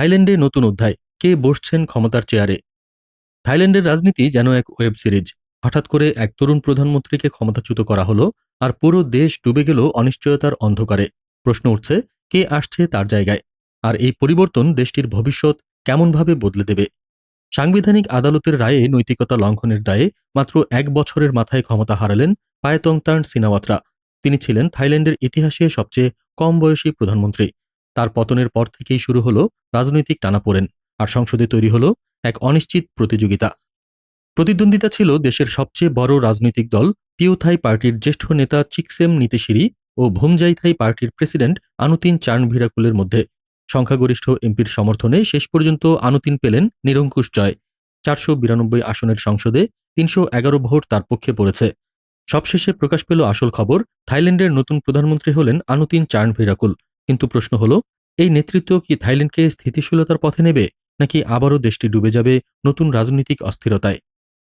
থাইল্যান্ডে নতুন অধ্যায়, কে বসছেন ক্ষমতার চেয়ারে? থাইল্যান্ডের রাজনীতি যেন এক ওয়েব সিরিজ। হঠাৎ করে এক তরুণ প্রধানমন্ত্রীকে ক্ষমতাচ্যুত করা হলো আর পুরো দেশ ডুবে গেল অনিশ্চয়তার অন্ধকারে। প্রশ্ন উঠছে, কে আসছে তার জায়গায়? আর এই পরিবর্তন দেশটির ভবিষ্যৎ কেমনভাবে বদলে দেবে? সাংবিধানিক আদালতের রায়ে নৈতিকতা লঙ্ঘনের দায়ে মাত্র এক বছরের মাথায় ক্ষমতা হারালেন পায়তংতান সিনাওয়াত্রা তিনি ছিলেন থাইল্যান্ডের ইতিহাসে সবচেয়ে কম বয়সী প্রধানমন্ত্রী। তার পতনের পর থেকেই শুরু হলো রাজনৈতিক টানাপোড়েন আর সংসদে তৈরি হলো এক অনিশ্চিত প্রতিযোগিতা। প্রতিদ্বন্দ্বিতা ছিল দেশের সবচেয়ে বড় রাজনৈতিক দল পিওথাই পার্টির জ্যেষ্ঠ নেতা চিকসেম নিতেশিরি ও ভুমজাইথাই পার্টির প্রেসিডেন্ট আনুতিন চার্নভিরাকুলের মধ্যে। সংখ্যাগরিষ্ঠ এমপির সমর্থনে শেষ পর্যন্ত আনুতিন পেলেন নিরঙ্কুশ জয়। চারশো বিরানব্বই আসনের সংসদে তিনশো এগারো ভোট তার পক্ষে পড়েছে। সবশেষে প্রকাশ পেল আসল খবর, থাইল্যান্ডের নতুন প্রধানমন্ত্রী হলেন আনুতিন চার্নভিরাকুল কিন্তু প্রশ্ন হলো, এই নেতৃত্ব কি থাইল্যান্ডকে স্থিতিশীলতার পথে নেবে, নাকি আবারও দেশটি ডুবে যাবে নতুন রাজনৈতিক অস্থিরতায়?